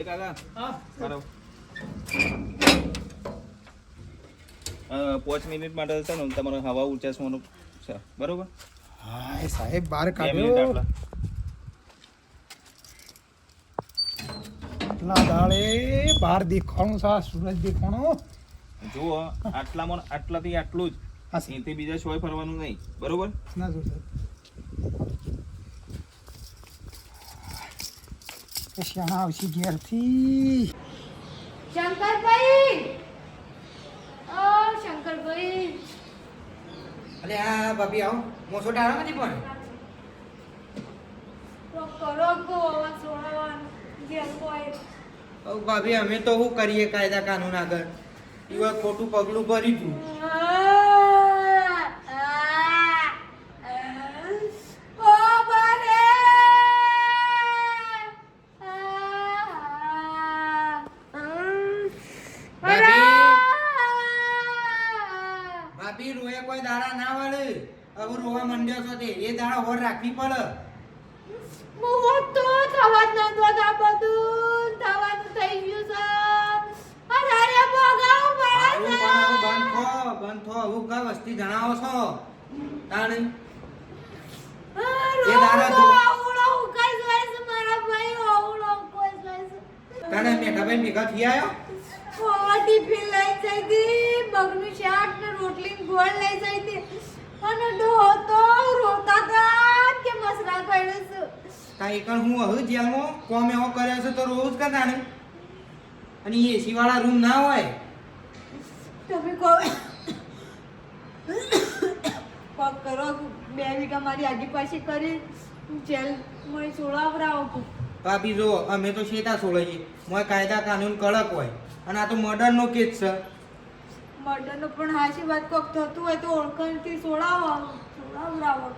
એ પાંચ મિનિટ માટે છે ને તમારે હવા ઉચાસવાનું છે. બરોબર? હા સાહેબ બહાર બે મિનિટ કાઢ્યો આટલા દાડે બહાર દેખાણું છે સૂરજ દેખાણું. જુઓ આટલામાં આટલાથી આટલું જ. હા અહીંથી બીજા શોય ફરવાનું નહીં. બરોબર? ના કે શ્યાણા આવશે ઘેરથી. શંકરભાઈ! ઓ શંકરભાઈ! અલે આ ભાભી આવો. મોસો ડાળો નથી પણ. ભાભી અમે તો શું કરીએ કાયદા કાનૂન આગળ? ઈવોએ ખોટું પગલું ભરી હતું ઓ બારે ભાભી રોએ કોઈ દાડા ના વળે હવે રોવા મંડ્યો છો તે એ દાડા હોર રાખવી પડે. હું તો લઈ જ નતો આ બધું. થવાનું થઈ ગયું છે. અરે ભોગાવું પડે છે બંધ થો બંધ. થો આવું કા વસ્તી જણાવો છો? તાણે. એ દાડા જો- તાણે મેઠાભાઈ ભેગા થઈ આવ્યો તા કણ હું હવે જેલમાં કોમ એવો કર્યો છે તો રોજ કરતા ને અને એસી વાળા રૂમ ના હોય. કરો બે વીઘા મારી આગી પાછી કરી જેલમાં છોડાવરાવો ભાભી જો અમે તો શેતા છોડાઈએ મોય કાયદા કાનૂન કડક હોય. અને આ તો મર્ડર નો કેસ છે. મર્ડરનો પણ હાચી વાત કોક થતું હોય તો ઓળખાણથી છોડાવો છોડાવરાવો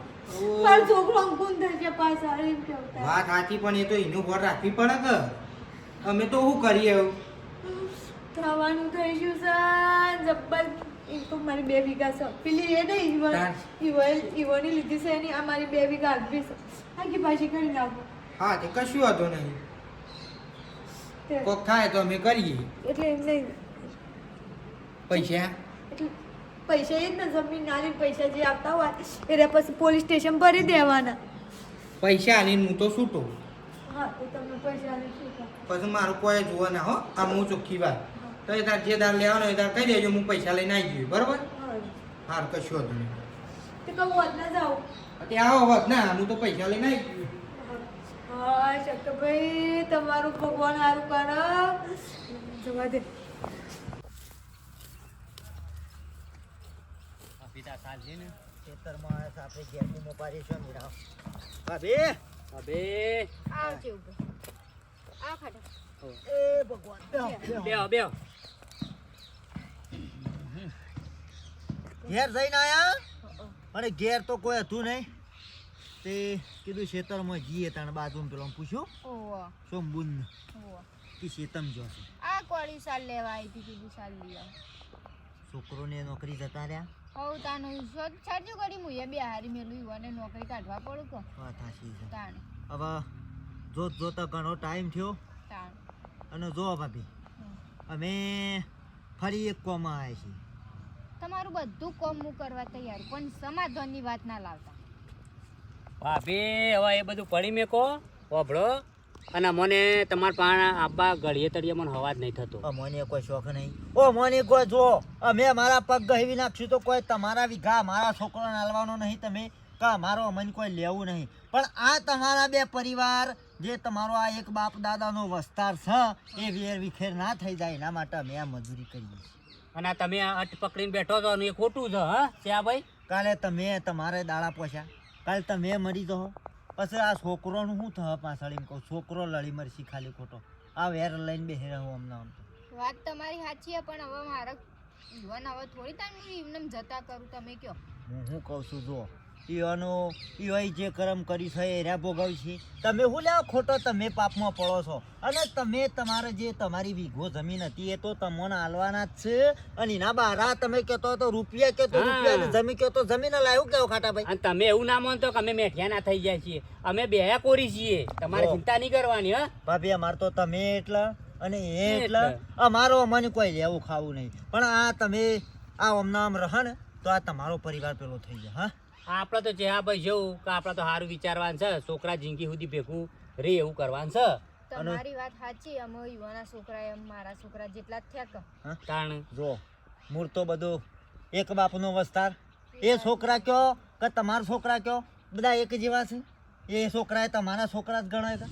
પણ છોકરો અંકુન થશે પાછા એમ કેવતા વાત સાચી પણ એ તો એનું ઘર રાખવી પડે કે? અમે તો શું કરીએ? થવાનું થઈ ગયું સર જબ્બર. એ તો મારી બે વીઘા છે. પેલી એ નહીં ઈવન. ઈવન ઈવનની લીધી છે એની આ મારી બે વીઘા આગવી છે. આગી પાછી કરી નાખો. હા તે કશું વાંધો નહીં. કોક થાય તો અમે કરીએ. એટલે નહીં. પૈસા? એટલે પૈસા એ જ ને જમીન આલી પૈસા જે આવતા હોય એટલે પછી પોલીસ સ્ટેશન ભરી દેવાના. પૈસા આલીને હું તો છૂટો. હા તો તમે પૈસા પછી મારું કોઈ જોવા ના હો આ હું ચોખ્ખી વાત. તો એ તાર જે દાર લેવાનો એ દાર કહી દેજો હું પૈસા લઈને આવી જઈએ બરોબર? હાર કશું હતું નહીં. તો કહું ના જાઓ. ત્યાં આવો ના હું તો પૈસા લઈને આવી જઈએ હા શક્કરભાઈ તમારું ભગવાન સારું કરો. જવા દે. ભાભી! આવજે આ ખાડો એ ભગવાન બેહો બેહો ઘેર જઈને આયા? અને ઘેર તો કોઈ હતું નહીં. તે કીધું ખેતરમાં જઈએ તાણ બાજુ પેલો પૂછ્યું. સોમબુન કે શેતમ જો છે. આ કોળી સાલ લેવા આવી હતી કીધું સાલ લઈ આવ. છોકરોને નોકરી જતા રહ્યા. હવ તાનું શોધ કરી મુએ બે હારી મેલું અને નોકરી કાઢવા પડું કો વાત સાચી છે. તાણ. હવે જોત જોતા ઘણો ટાઈમ થયો. તાણ. અને જો ભાભી અમે ફરી એક કોમ આવ્યા છીએ. તમારું બધું કોમ હું કરવા તૈયાર પણ સમાધાનની વાત ના લાવતા. ભાભી હવે એ બધું પડી મેકો ઓભળો અને મને તમારા પાણા આપવા ઘડીએ તળીએ મને હવા જ નહીં થતો. મને કોઈ શોખ નહીં. ઓ મને કોઈ જો અમે મારા પગ ગહેવી નાખશું તો કોઈ તમારા વિઘા મારા છોકરાને હાલવાનો નહીં તમે કા મારો અમને કોઈ લેવું નહીં. પણ આ તમારા બે પરિવાર જે તમારો આ એક બાપ દાદાનો વસ્તાર છે એ વેર વિખેર ના થઈ જાય એના માટે અમે આ મજૂરી કરીએ અને તમે આ અટ પકડીને બેઠો છો એ ખોટું છે હા? શ્યા ભાઈ કાલે તમે તમારે દાડા પોસ્યા. કાલે તમે મરી જાઓ પછી આ છોકરોનું શું થવા પાછળ એમ કહું? છોકરો લડી મરશી ખાલી ખોટો. આ વેર લઈને બેસી રહ્યો અમને આમ તો. વાત તમારી સાચી છે પણ હવે મારા ઈવન હવે થોડી હું એમને જતા કરું તમે કયો હું શું કહું છું જો ઈવાનો એવાય જે કર્મ કરી છે એ રહ્યા ભોગવશે તમે શું લેવા ખોટો તમે પાપમાં પડો છો. અને તમે તમારે જે તમારી વીઘો જમીન હતી એ તો તમને હાલવાના જ છે. અને એના બારા તમે કહેતો તો રૂપિયા કહેતો. રૂપિયા જમીન કહેતો જમીન લાવ્યું કેવો ખાટા ભાઈ? અને તમે એવું ના માનતો કે અમે મેઠિયા ના થઈ જાય છીએ. અમે બે કોરી છીએ. તમારે. ચિંતા નહીં કરવાની હા? ભાભી અમાર તો તમે એટલા અને એ એટલા. અમારો અમને કોઈ લેવું ખાવું નહીં. પણ આ તમે આ અમના આમ રહે ને તો આ તમારો પરિવાર પેલો થઈ જાય હા? આપણે તો જે હા ભાઈ જેવું કે આપણે તો સારું વિચારવાનું છે છોકરા જિંદગી સુધી ભેગું રે એવું કરવાનું છે. તમારી વાત સાચી અમે યુવાના છોકરા એમ મારા છોકરા જેટલા જ થયા કારણ જો મૂળ તો બધું એક બાપનો વસ્તાર. એ છોકરા કયો કે તમારા છોકરા કયો? બધા એક જેવા છે? એ છોકરા એ તમારા છોકરા જ ગણાય કે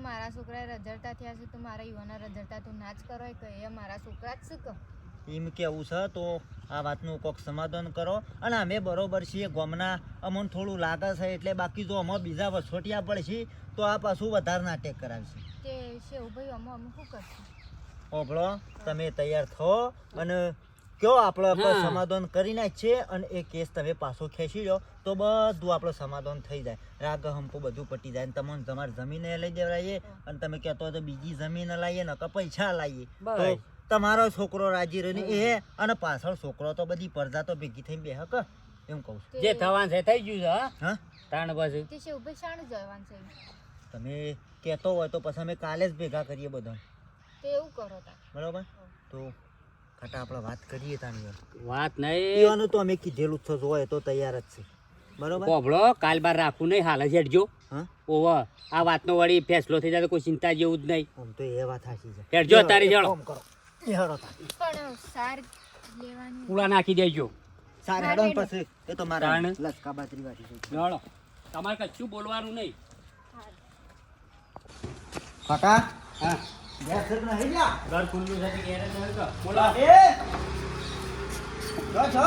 મારા છોકરા રજડતા થયા છે તો મારા યુવાના રજડતા તો ના જ કરો કે એ મારા છોકરા જ છે કે એમ કેવું છે તો આ વાતનું કોક સમાધાન કરો. અને અમે બરોબર છીએ ગામના અમને થોડું લાગે છે એટલે બાકી જો અમે બીજા વસોટિયા પડશે તો આ પાછું વધારે નાટક કરાવશે. ઓભળો તમે તૈયાર થો અને કયો આપણે સમાધાન કરી નાખીએ અને એ કેસ તમે પાછો ખેંચી લો તો બધું આપણું સમાધાન થઈ જાય. રાગ હંપો બધું પટી જાય. અને તમને તમારી જમીન લઈ દેવડાવીએ અને તમે કહેતો હોય તો બીજી જમીન લાવીએ ને કે પૈસા લાવીએ તો. તમારો છોકરો રાજી રહીને એ અને પાછળ છોકરો તો બધી પડદા તો ભેગી થઈને બે હક એમ કહું છું. જે થવાનું છે થઈ ગયું છે હા? તાણ છે તમે કહેતો હોય તો પછી અમે કાલે જ ભેગા કરીએ બધા. તે એવું કરો તા બરોબર? તો ખાટા આપણે વાત કરીએ તાની. વાત નહીં. પીવાનું તો અમે કીધેલું જ છે જોય તો તૈયાર જ છે. બરોબર? કોભળો કાલ બાર રાખવું નહીં હાલ જ હેડજો હા? ઓવ આ વાતનો વળી ફેસલો થઈ જાય તો કોઈ ચિંતા જેવું જ નહીં. આમ તો એ વાત સાચી છે. હેડજો તારી એક કરો. એ હરો પણ સાર લેવાની. પૂળા નાખી દેજો. સાર ને પછી. એ તો મારા બાજરી વાટી છે. જણો તમારે કશું બોલવાનું નહીં. ખાટા હા. ગેસ સિર નહીં લ્યા ઘર ખુલ્લું છે કે ઘેર હોય તો. બોલા. એ! જો છો.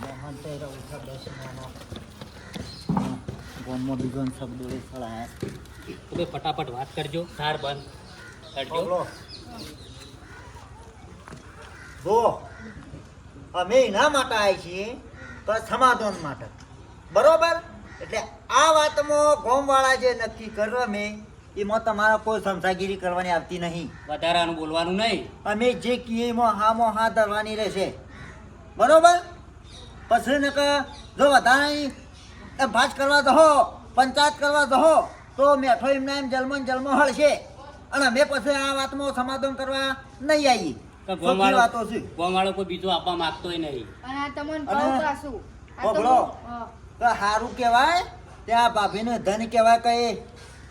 મોહન તો એરો ઉઠા બેસવાનો ગોમમાં બીજો શબ્દો એ સળાયા તમે ફટાફટ વાત કરજો. સાર બંધ. કરજો. જો અમે એના માટે આવી છીએ તો સમાધાન માટે. બરોબર? એટલે આ વાતમાં ગોમવાળા જે નક્કી કરો અમે એમાં તમારે કોઈ સમસાગીરી કરવાની આવતી નહીં. વધારાનું બોલવાનું નહીં. અમે જે કીએ એમાં હામાં હા ધરવાની રહેશે. બરોબર? પછી નકર જો વધારાની ભાજ કરવા દહો પંચાયત કરવા દહો તો મેઠો એમના એમ જલમો ને જલમો હળશે. અને અમે પછી આ વાતમાં સમાધાન કરવા નહીં આવી. વાતો છે. ગોમાળો કોઈ બીજું આપવા માંગતોય નહીં. અને આ તમને કહું પાછું. આ તો. સારું કહેવાય ત્યાં ભાભીને ધન કહેવાય કઈ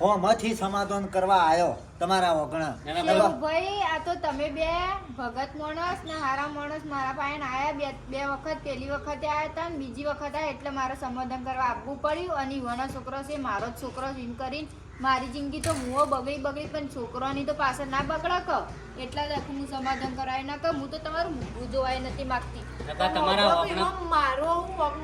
હોમથી સમાધાન કરવા આવ્યો. તમારા ના, ભાઈ આ તો તમે બે ભગત માણસ ને હારા માણસ મારા પાસે આયા. બે બે વખત પેલી વખતે આયા હતા ને બીજી વખત આયા એટલે મારે સમાધાન કરવા આપવું પડ્યું. અને યુવાનો છોકરો છે મારો જ છોકરો છે એમ કરીને મારી જિંદગી તો હું બગડી બગડી પણ છોકરાની તો પાછળ ના બગડે કહો. એટલા આખું હું સમાધાન કરાય ના કર હું તો તમારું મૂકવું જોવાય નથી માગતી. મારો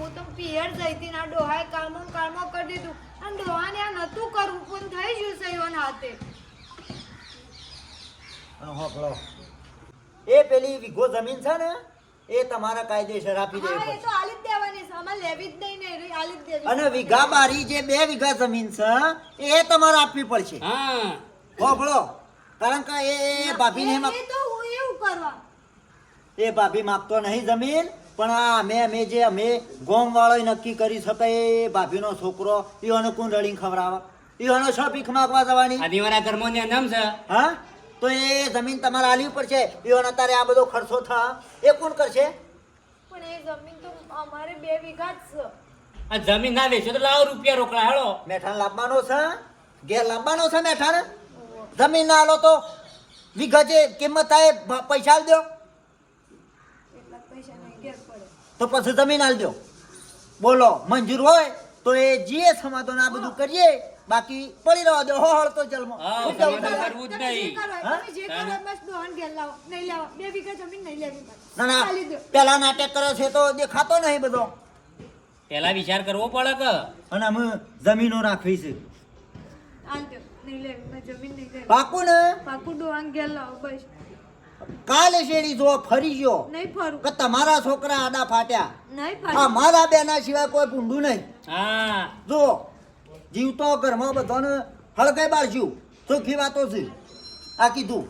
હું તો પિયર થઈ હતી ના ડોહાય કામો કામો કરી દીધું. અને ડોહાને આ નતું કરવું પણ થઈ ગયું ઈવન હાથે. અને એ પેલી વીઘો જમીન છે ને એ તમારા કાયદેસર આપી દેવી એ તો આલી જ દેવાની છે. અમારે લેવી જ નહીં ને આલી જ દેવી. અને વીઘા બારી જે બે વીઘા જમીન છે એ તમારે આપવી પડશે. હા. હોભળો કારણ કે એ એ ભાભીને એમાં એ તો હું એવું કરવા. એ ભાભી માગતો નહીં જમીન પણ આ અમે અમે જે અમે ગોમ વાળો નક્કી કરી શકે એ ભાભીનો છોકરો કોણ રડીને ખવડાવવા. અનુ છ ભીખ માગવા જવાની. આ દીવાના કર્મોની નામ છે. હા? તો એ જમીન તમારે આલવી પડશે ઈઓને તારે આ બધો ખર્ચો થા. એ કોણ કરશે? પણ એ જમીન તો અમારે બે વીઘા જ છે. આ જમીન ના વેચો તો લાવો રૂપિયા રોકડા હેળો મેઠાણ લાવવાનો છે? ઘેર લાવવાનો છે મેઠાણ? જમીન ના આલો તો વીઘા જે કિંમત થાય પૈસા આલ દો. પૈસા નહીં ઘેર પડે. તો પછી જમીન આલ દો. બોલો મંજૂર હોય તો એ જે સમાધાન આ બધું કરીએ. બાકી પડી રહો દો હળ તો જલમો? કરવું જ નહીં. હા? જે કરો બસ ડોહાને ઘેર લાવો નહીં લાવો. બે વીઘા જમીન નહીં લેવી ના ના પેલા નાટક કરે છે તો દેખાતો નહીં બધો. પેલા વિચાર કરવો પડે કે? અને અમે જમીનો રાખવી છે. આલ નહીં લેવી જમીન નહીં લેવી. પાકું ને? પાકું ડોહાને ઘેર લાવો બસ. કાલે શેરી જો ફરી ગયો. નહીં ફરું. કે તમારા છોકરા આડા ફાટ્યા. નહીં ફાટ્યા મારા બેના સિવાય કોઈ ભૂંડું નહીં. હા. જો જીવતો ઘરમાં બધાને હળગાઈ બાળશું સુખી વાતો છે. આ કીધું.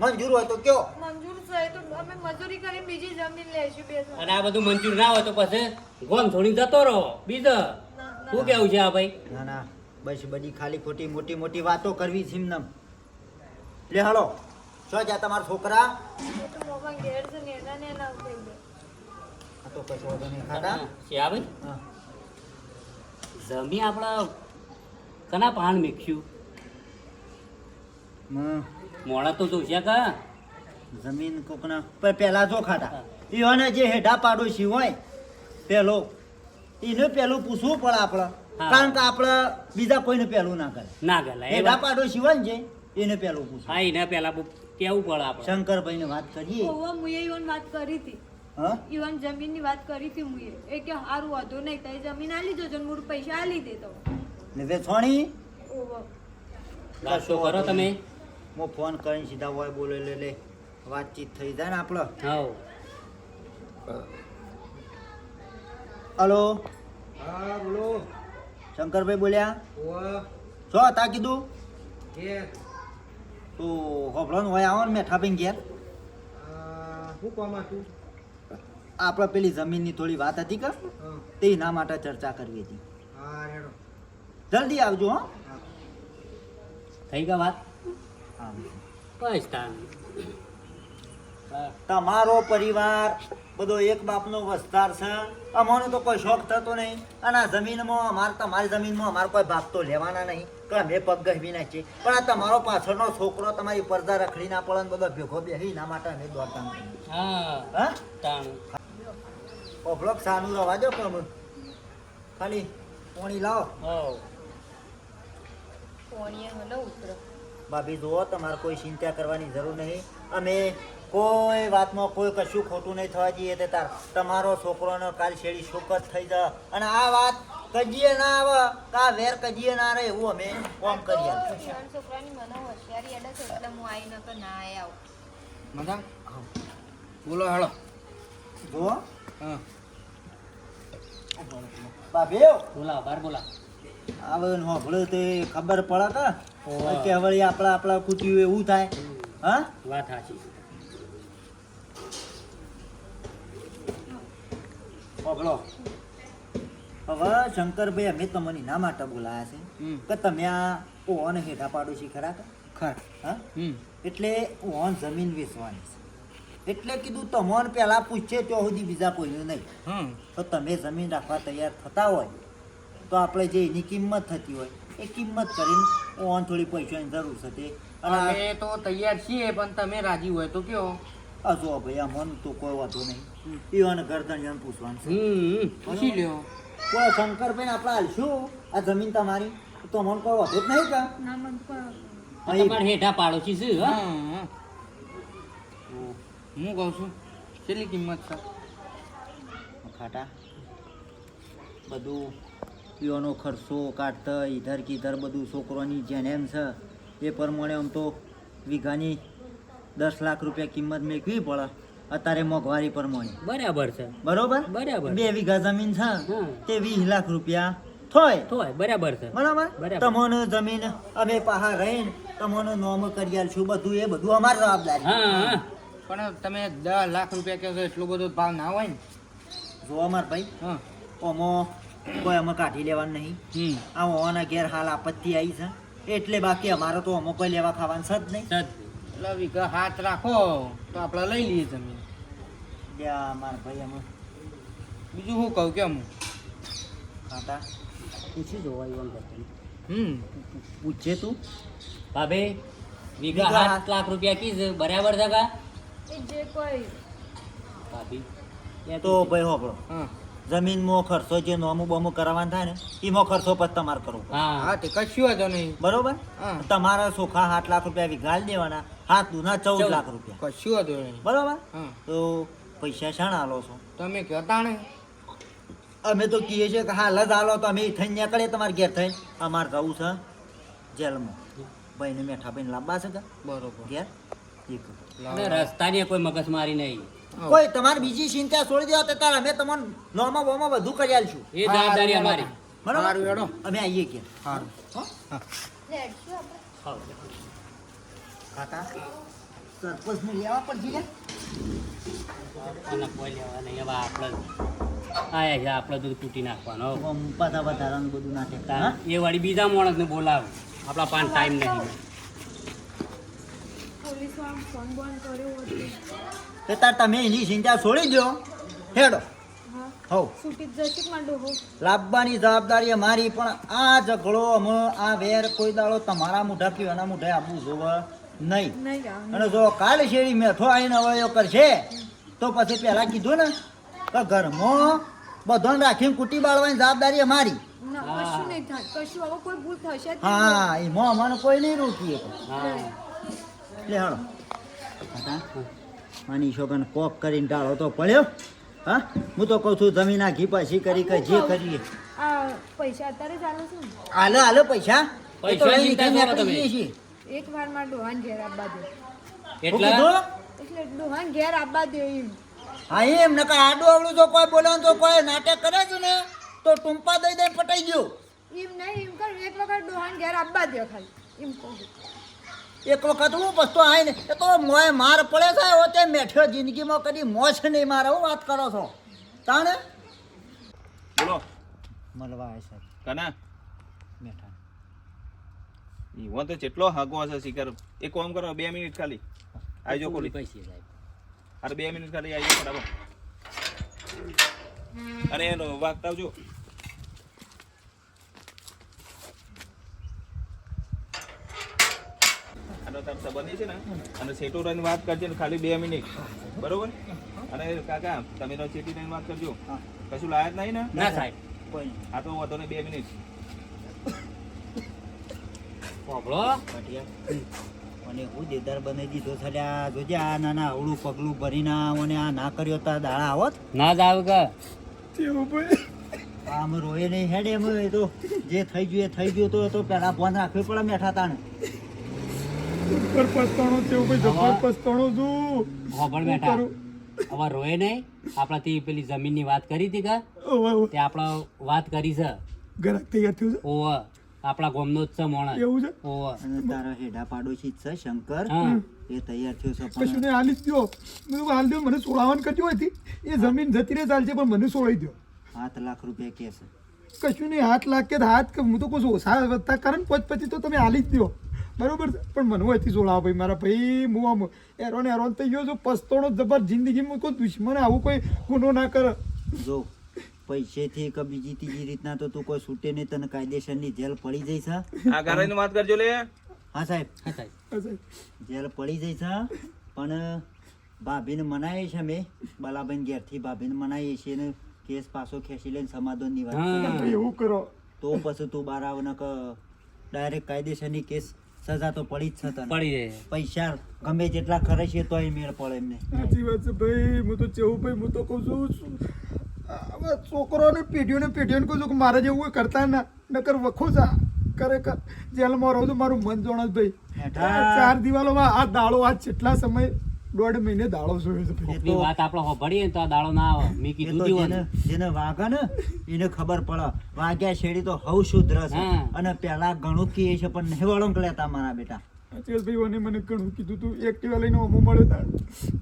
મંજૂર હોય તો કયો. મંજૂર છે તો અમે મજૂરી કરી બીજી જમીન લેશું બે અને આ બધું મંજૂર ના હોય તો પછી ગોમ થોડી જતો રહો. બીજો. શું કેવું છે આ ભાઈ? ના ના. બસ બધી ખાલી ખોટી મોટી મોટી વાતો કરવી છે એમને. લે હળો શું જ્યાં તમારા છોકરા? તો કશો નહીં ખાતા છે આ ભાઈ હા. જમી આપણા કના પાન મેખ્યું? મોડા તો જોશ્યા કા? જમીન કોકના પર પેલા જો ખાતા. ઈઓને જે હેઠા પાડોશી હોય પેલો એને પેલું પૂછવું પડે આપણે કારણ કે આપણે બીજા કોઈને પેલું ના કરે. ના ગયેલા એ પાડોશી હોય ને જે એને પેલું પૂછવું. હા એને પેલા કેવું પડે આપણે શંકરભાઈને વાત કરીએ. ઓવા મુએ ઈવન વાત કરી હતી. હા? ઈવન જમીનની વાત કરી હતી મુએ એ કે હારું વાંધો નહીં તઈ જમીન આલી દેજો ને મૂળ પૈસા આલી દેતો. ને વેચવાણી ઓવા નાસ્તો કરો તમે. હું ફોન કરીને સીધા હોય બોલે લે લે. વાતચીત થઈ જાય ને આપણે હા હલો? હા બોલો. શંકરભાઈ બોલ્યા? છો તા કીધું? ઘેર. તો હોભળો ને હોય આવો ને મેઠાભાઈ ઘેર. આ, શું કામ હતું આપણે પેલી જમીનની થોડી વાત હતી કે? તે એના માટે ચર્ચા કરવી હતી. હા રેડો. જલ્દી આવજો હો. થઈ ગયા વાત? હા બસ તાન તમારો પરિવાર બધો એક બાપનો વસ્તાર છે. અમારો તો કોઈ શોખ થતો નહીં. અને આ જમીનમાં અમારે તમારી જમીનમાં અમારે કોઈ ભાગ તો લેવાના નહીં. કે અમે પગ ગહવી નાખીએ. પણ આ તમારો પાછળનો છોકરો તમારી પડદા રખડી ના પડે ને બધો ભેગો બેસી ના માટે અમે દોડતા નથી. હા હા? તાણ. ઓફલોક સાનું રવા દો પણ ખાલી પોણી લાવો. હા પોણીએ હલો ઉતરો ભાભી જુઓ તમારે કોઈ ચિંતા કરવાની જરૂર નહીં. અમે કોઈ વાતમાં કોઈ કશું ખોટું નહીં થવા જઈએ તે તાર. તમારો છોકરોનો કાલ શેડી શોકત થઈ જા અને આ વાત કજીએ ના આવે કા વેર કજીએ ના રહે એવું અમે કોમ કરીએ. છોકરાની મને હોશિયારી એટલે છે એટલે હું આઈ નકર ના આવ. મજા બોલો હેડો જુઓ. હા. બાબે બોલા બાર બોલા આવે હોભળે તે ખબર પડે કે. કે વળી આપણા આપણા કૂટ્યું એવું થાય હા? વાત સાચી હોભળો. હવે શંકરભાઈ અમે તમને ના માટે બોલાયા છે કે તમે આ ઓન હેઠા પાડોશી ખરા ખરા ખર. હા? એટલે ઓન જમીન વેચવાની છે. એટલે કીધું તમને પહેલા પૂછશે ત્યાં સુધી બીજા કોઈનું નહીં. તો તમે જમીન રાખવા તૈયાર થતા હોય તો આપણે જે એની કિંમત થતી હોય એ કિંમત કરીને ઓન થોડી પૈસાની જરૂર થતી અને તો તૈયાર છીએ પણ તમે રાજી હોય તો કયો. આ જો ભાઈ આ મન તો કોઈ વાંધો નહીં. ઈવાને ગરદનિયાને પૂછવાનું છે. હમ પૂછી લ્યો. કોઈ શંકરભાઈ આપણે હાલશું આ જમીન તમારી. તો મને કોઈ વાંધો જ નહીં કા? તમારે હેઠા પાડોશી છે હા. હા હું કહું છું કેટલી કિંમત છે? ખાટા. બધું પીવાનો ખર્ચો કાઢતા ઇધર કીધર બધું છોકરોની જેને એમ છે. એ પ્રમાણે આમ તો વીઘાની દસ લાખ રૂપિયા કિંમત મેળવી પડે અત્યારે મોંઘવારી પ્રમાણે. બરાબર છે. બરોબર? બરાબર. બે વીઘા જમીન છે. તે વીસ લાખ રૂપિયા થોય. થોય બરાબર છે. બરાબર? બરાબર. જમીન અમે પાહા રહીને તમને નોમ કરી છું બધું એ બધું અમારી જવાબદારી. હા પણ તમે દસ લાખ રૂપિયા કહો છો એટલો બધો ભાવ ના હોય ને? જો અમાર ભાઈ હા. ઓમો કોઈ અમે કાઢી લેવાનું નહીં. હમ. આ હોવાના ઘેર હાલ આપત્તિ આવી છે. એટલે બાકી અમારે તો અમે કોઈ લેવા ખાવાનું છે જ નહીં. એટલે વીઘા હાથ રાખો તો આપણે લઈ લઈએ જમીન લ્યા મારા ભાઈ અમે. બીજું શું કહું કેમ? ખાતા પૂછી જોવા એવું કરતું હમ. પૂછે તું. ભાભી વીઘા સાત લાખ રૂપિયા કી બરાબર છે કા જે કોઈ. ભાભી તો ભાઈ હોપડો હા. જમીનમાં ખર્ચો જે નોમું બોમું કરાવવાનું થાય ને એમાં ખર્ચો પછી તમારે કરવો હા. હા તે કશું વાંધો નહીં. બરોબર? તમારા સોખા સાત લાખ રૂપિયા વીઘા આલી દેવાના હાથ દુના ચૌદ ચૌદ. લાખ રૂપિયા. કશું હતો નહીં. બરોબર? તો પૈસા શાણ આલો છો? તમે કહેતા ને અમે તો કહીએ છીએ કે હાલ જ આલો તો અમે થઈને નીકળીએ તમારે ઘેર થઈ અમારે જવું છે જેલમાં. ભાઈને મેઠા ભાઈને લાંબા છે કે? બરોબર. ઘેર? રસ્તાની કોઈ મગજ મારી નહીં. કોઈ તમારે બીજી ચિંતા છોડી દેવા તો તાર અમે તમને નોમા બોમા બધું કરી આલશું. એ જવાબદારી અમારી. બરાબર? અમે આવીએ કે. લેડશું આપણે. કાકા સરપંચ ને લેવા પડશે અને કોઈ લેવા નહીં હવે આપણે આયા છે આપણે દૂધ તૂટી નાખવાનો બધા વધારાનું બધું નાખે. તાર હા? એ વાળી બીજા માણસને બોલાવ. આપણા પાસે ટાઈમ નહીં તો તાર તમે એની ચિંતા છોડી દો હેડો. હા લાભવાની મારો લાવવાની જવાબદારી અમારી પણ આ ઝઘડો અમે આ વેર કોઈ દાડો તમારા મુઠા કે એના મુઠે આપવું જોવે નહીં. અને જો કાલ શેરી મેઠો આવીને હવે કરશે તો પછી પહેલા કીધું ને કે ઘરમાં બધાને રાખીને કુટી બાળવાની જવાબદારી અમારી. ના કશું નહીં થાય. કશું હવે કોઈ ભૂલ થશે જ નહીં. હા એમાં અમને કોઈ નહીં રોકીએ હા. હાલો. માની છોકરાને કોક કરીને ડાળો તો પડ્યો. હા હું તો કહું છું જમીન ઘી પાછી કરી કે જે કરીએ. આ પૈસા અત્યારે ચાલે છે હાલો હાલો પૈસા. એક વાર ડોહાને ઘેર આપવા દે. એટલે? કીધું? ઘેર આપવા દે એમ. હા એમ નકર આડું આવડું જો કોઈ બોલો તો કોઈ નાટક કરે છે ને તો ટૂંપા દઈ દઈ પટાઈ ગયો એમ નહીં એમ કર એક વખત ડોહાને ઘેર આપવા દે ખાલી. એમ કહું. એક વખત હું પસ્તો આવીને એ તો મોય માર પડે છે એવો તે મેઠ્યો જિંદગીમાં કદી મોજ નહીં મારે હું વાત કરો છો? તાણે? બોલો. મળવા આવે સાહેબ કના? મેઠા ઈવો તો કેટલો હાગો છે શિકાર એક કામ કરો બે મિનિટ ખાલી. આવજો કોલી. પૈસી સાહેબ. અરે બે મિનિટ ખાલી આવજો બરાબર અરે એનો વાગતા આવજો. આનો તાર સંબંધી છે ને અને સેટો રહીને વાત કરજે ને ખાલી બે મિનિટ. બરોબર? અને કાકા તમે તો ચેટી રહીને વાત કરજો. કશું લાયા જ નહીં ને? ના સાહેબ આ તો વધો ને બે મિનિટ. અને હું દેદાર બનાવી દીધો છે. જોજે આ નાના અવળું પગલું ભરીને આવો ને આ ના કર્યો તો આ દાડા આવત ના જ આવે કે? તેવું ભાઈ આમ રોય નહીં હેડે એમ એ તો. જે થઈ ગયું એ થઈ ગયું તો તો પેલા ફોન રાખવી પડે મેઠા તાણે. ઉપર પસ્તાણો છે ઉપર જબર પસ્તાણો છું ખબર બેટા હવે રોય નહીં. આપણાથી પેલી જમીનની વાત કરી હતી કે. તે આપણે વાત કરી છે. ગરક તૈયાર થયું છે? ઓવ આપણા ગામનો જ છે મોણસ એવું છે? ઓવ અને તારા હેડા પાડોશી છે શંકર. હા. એ તૈયાર થયો છે પણ ને હાલી જ દ્યો મેં હાલ દો મને સોળાવન કરજો હતી એ જમીન જતી રહે ચાલશે પણ મને સોળાઈ દ્યો. સાત લાખ રૂપિયા કે છે. કશું નહીં હાથ લાખ કે હાથ કે હું તો કહું છું ઓછા વધતા કારણ પોચ પછી તો તમે હાલી જ દ્યો બરોબર છે. પણ મને હોયથી સોળાવો ભાઈ મારા ભાઈ હું આમ એરોન એરોન થઈ ગયો છું પસ્તાણો જબર જિંદગીમાં કોઈ દુશ્મન આવું કોઈ ગુનો ના કરે. જો પૈસેથી કે બીજી ત્રીજી રીતના તો તું કોઈ છૂટે નહીં તને કાયદેસરની જેલ પડી જઈ છે. આ ગારાની વાત કરજો લે. હા સાહેબ. હા સાહેબ. જેલ પડી જઈ છે પણ ભાભીને મનાવીએ છે અમે બાલાબેન ઘેરથી ભાભીને મનાવીએ છીએ ને કેસ પાછો ખેંચી લઈને સમાધાનની વાત એવું કરો. તો પછી તું બાર આવ ને ડાયરેક્ટ કાયદેસરની કેસ સજા તો પડી જ છે તને. પડી રહે. પૈસા ગમે જેટલા ખર્ચીએ તોય મેળ પડે એમને. સાચી વાત છે ભાઈ હું તો જેવું ભાઈ હું તો કહું છું હવે છોકરોને પેઢીઓને પેઢીઓને કહું છું કે મારે જેવું કોઈ કરતા ના નકર વખો જા. ખરેખર જેલમાં રહું છું મારું મન જોણ જ ભાઈ. ચાર દિવાલોમાં આ દાળો આ જેટલા સમય દોઢ મહિને દાડો જોયો છે ભાઈ એ કોકની તો વાત આપણે હોભળીએ ને તો આ દાડો ના આવે. મેં કીધું દીવન જેને વાગે ને એને ખબર પડે. વાગ્યા શેડી તો હવ શુદ્ર છે. અને પેલા ઘણું કહે છે પણ નહીં વળંક લેતા મારા બેટા. સાચી વાત મને મને ઘણું કીધું તું એક્ટિવા લઈને અમો મળ્યો તાર.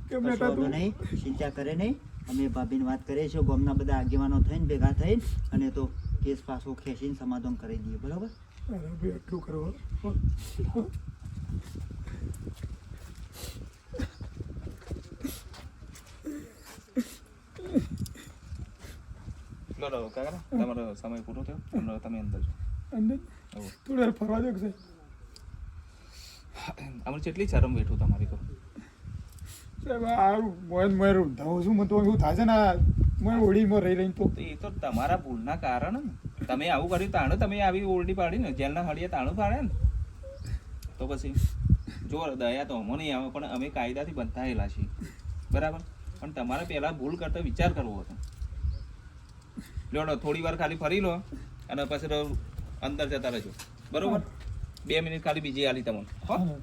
કેમ બેટા તું? નહીં ચિંતા કરે નહીં. અમે ભાભીને વાત કરીએ છીએ ગામના બધા આગેવાનો થઈને ભેગા થઈને અને તો કેસ પાછો ખેંચીને સમાધાન કરી દઈએ બરાબર? અરે ભાઈ એટલું કરો. લો કાકા તમારો સમય પૂરો થયો અને તમે અંદર અંદર. થોડી વાર ફરવા દો સાહેબ આમાં કેટલી શરમ બેઠું તમારી તો સાહેબ આ છું મને તો એવું થાય છે ને આ ઓળીમાં રહી રહીને તો એ તો તમારા ભૂલના કારણ ને. તમે આવું કર્યું તાણે તમે આવી ઓરડી પાડી ને જેલના હળિયા તાણું પાડે ને તો પછી જો દયા તો અમને નહીં આવે પણ અમે કાયદાથી બંધાયેલા છીએ બરાબર પણ તમારે પહેલાં ભૂલ કરતા વિચાર કરવો હતો લો થોડી વાર ખાલી ફરી લો અને પછી અંદર જતા રહેજો. બરોબર? બે મિનિટ ખાલી બીજી આલી તમને. હો.